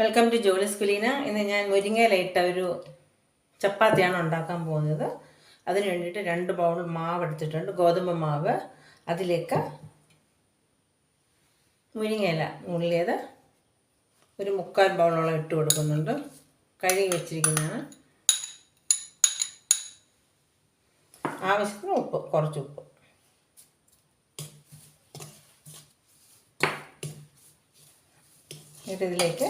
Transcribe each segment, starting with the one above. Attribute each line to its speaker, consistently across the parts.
Speaker 1: Welcome to ജോളിസ് കുലീന ഇന്ന് ഞാൻ മുരിങ്ങയിലിട്ട ഒരു ചപ്പാത്തിയാണ് ഉണ്ടാക്കാൻ പോകുന്നത്. അതിന് വേണ്ടിയിട്ട് രണ്ട് ബൗൾ മാവ് എടുത്തിട്ടുണ്ട്. ഗോതമ്പ് മാവ്. അതിലേക്ക് മുരിങ്ങയില ഉള്ളിയത് ഒരു മുക്കാൽ ബൗളോളം ഇട്ട് കൊടുക്കുന്നുണ്ട്. കഴുകി വെച്ചിരിക്കുന്നതാണ്. ആവശ്യത്തിന് ഉപ്പ് കുറച്ച് ഉപ്പ്. ഇതിലേക്ക്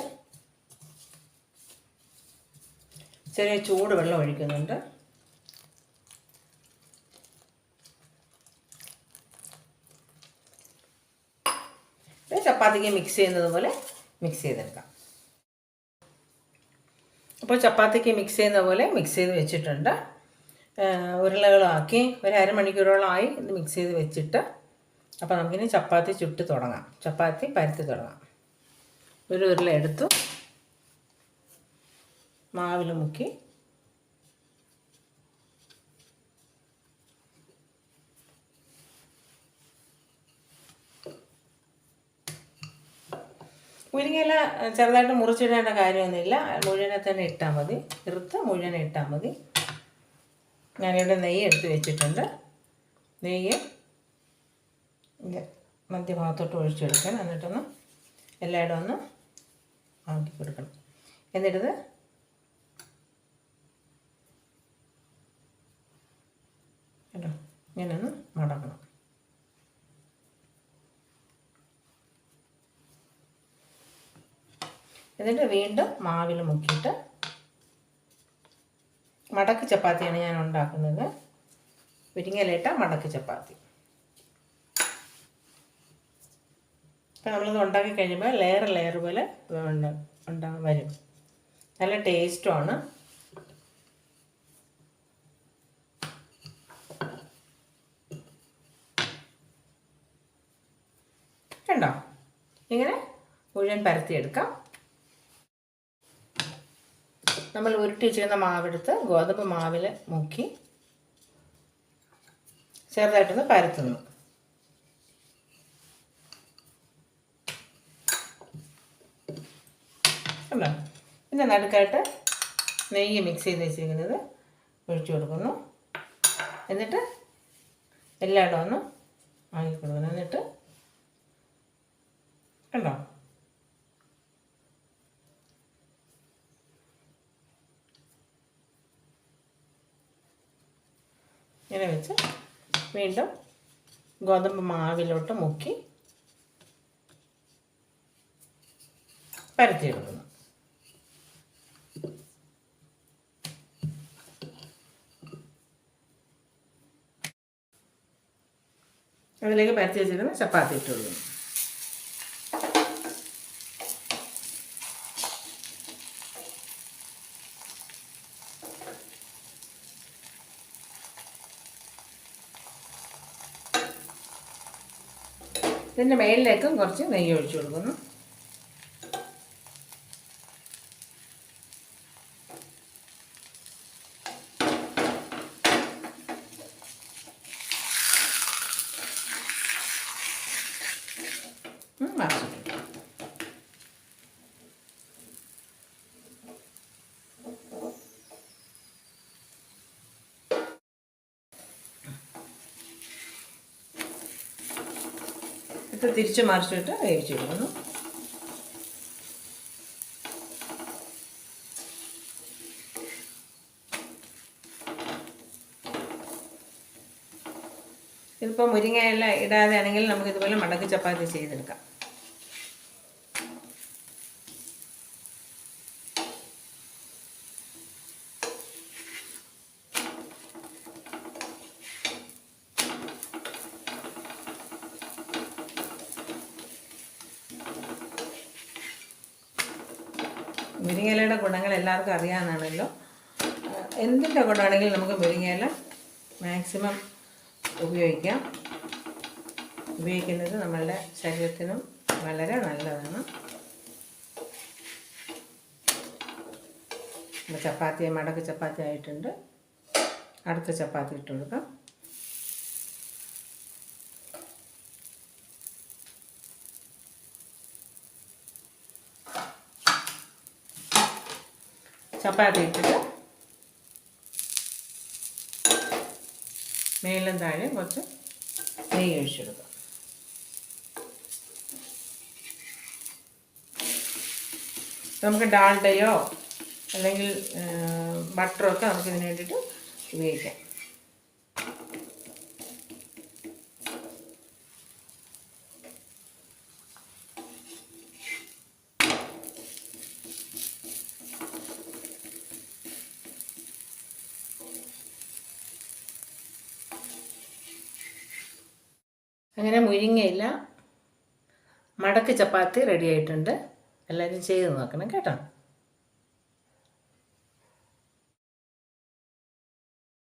Speaker 1: ചെറിയ ചൂട് വെള്ളം ഒഴിക്കുന്നുണ്ട്. ചപ്പാത്തിക്ക് മിക്സ് ചെയ്യുന്നത് പോലെ മിക്സ് ചെയ്തെടുക്കാം. അപ്പോൾ ചപ്പാത്തിക്ക് മിക്സ് ചെയ്യുന്ന പോലെ മിക്സ് ചെയ്ത് വെച്ചിട്ടുണ്ട്. ഉരുളകളാക്കി ഒരു അരമണിക്കൂറോളമായി ഇത് മിക്സ് ചെയ്ത് വെച്ചിട്ട് അപ്പോൾ നമുക്കിനി ചപ്പാത്തി ചുട്ട് തുടങ്ങാം. ചപ്പാത്തി പരത്തി തുടങ്ങാം. ഒരു ഉരുള എടുത്തു. മാവിൽ മുക്കി. മുരിങ്ങയില ചെറുതായിട്ട് മുറിച്ചിടേണ്ട കാര്യമൊന്നുമില്ല. മുഴുവനെ തന്നെ ഇട്ടാൽ മതി. ഇറുത്ത് മുഴുവനെ ഇട്ടാൽ മതി. ഞാനിവിടെ നെയ്യ് എടുത്ത് വെച്ചിട്ടുണ്ട്. നെയ്യ് മധ്യഭാഗത്തോട്ട് ഒഴിച്ചെടുക്കണം എന്നിട്ടൊന്ന് എല്ലായിടും ഒന്ന് ആക്കി കൊടുക്കണം. എന്നിട്ടത് കേട്ടോ ഇങ്ങനെയൊന്ന് മടക്കണം എന്നിട്ട് വീണ്ടും മാവിൽ മുക്കിയിട്ട് മടക്ക് ചപ്പാത്തിയാണ് ഞാൻ ഉണ്ടാക്കുന്നത്. മുരിങ്ങയിലിട്ട മടക്ക് ചപ്പാത്തി. അപ്പം നമ്മളിത് ഉണ്ടാക്കി കഴിയുമ്പോൾ ലെയർ ലെയർ പോലെ ഉണ്ടാ വരും. നല്ല ടേസ്റ്റുമാണ് കണ്ടോ ഇങ്ങനെ മുഴുവൻ പരത്തിയെടുക്കാം. നമ്മൾ ഉരുട്ടി വെച്ചിരുന്ന മാവെടുത്ത് ഗോതമ്പ് മാവിൽ മുക്കി ചെറുതായിട്ടൊന്ന് പരത്തുന്നു. കണ്ടോ? പിന്നെ നടുക്കായിട്ട് നെയ്യ് മിക്സ് ചെയ്ത് വെച്ചിരിക്കുന്നത് ഒഴിച്ചു കൊടുക്കുന്നു. എന്നിട്ട് എല്ലായിടം ഒന്ന് ആക്കി കൊടുക്കണം എന്നിട്ട് കണ്ടോ? ഇങ്ങനെ വെച്ച് വീണ്ടും ഗോതമ്പ് മാവിലോട്ട് മുക്കി പരത്തിയെടുക്കുന്നു. അതിലേക്ക് പരത്തി വെച്ചിരുന്ന ചപ്പാത്തി ഇട്ട് ഇതിന്റെ മേളിലേക്കും കുറച്ച് നെയ്യ് ഒഴിച്ചു കൊടുക്കുന്നു മറിച്ചിട്ടു ഇത് തിരിച്ച് മറിച്ചിട്ട് വേവിച്ച് കൊടുക്കുന്നു. ഇതിപ്പോൾ മുരിങ്ങയെല്ലാം ഇടാതെ ആണെങ്കിൽ നമുക്ക് ഇതുപോലെ മടക്ക് ചപ്പാത്തി ചെയ്തെടുക്കാം. മുരിങ്ങയിലയുടെ ഗുണങ്ങൾ എല്ലാവർക്കും അറിയാമെന്നാണല്ലോ എന്തിന്റെ ഗുണമാണെങ്കിലും നമുക്ക് മുരിങ്ങയില മാക്സിമം ഉപയോഗിക്കാം. ഉപയോഗിക്കുന്നത് നമ്മളുടെ ശരീരത്തിനും വളരെ നല്ലതാണ്. ചപ്പാത്തി മടക്ക് ചപ്പാത്തി ആയിട്ടുണ്ട് അടുത്ത ചപ്പാത്തി ഇട്ട് കൊടുക്കാം. ചപ്പാത്തി ഇട്ടിട്ട് മേലും താഴെ കുറച്ച് നെയ്യ് ഒഴിച്ചെടുക്കുക. നമുക്ക് ഡാൾഡയോ അല്ലെങ്കിൽ ബട്ടറോ ഒക്കെ നമുക്ക് ഇതിന് വേണ്ടിയിട്ട് ഉപയോഗിക്കാം. അങ്ങനെ മുരിങ്ങയില്ല മടക്ക് ചപ്പാത്തി റെഡി ആയിട്ടുണ്ട്. എല്ലാവരും ചെയ്ത് നോക്കണം കേട്ടോ.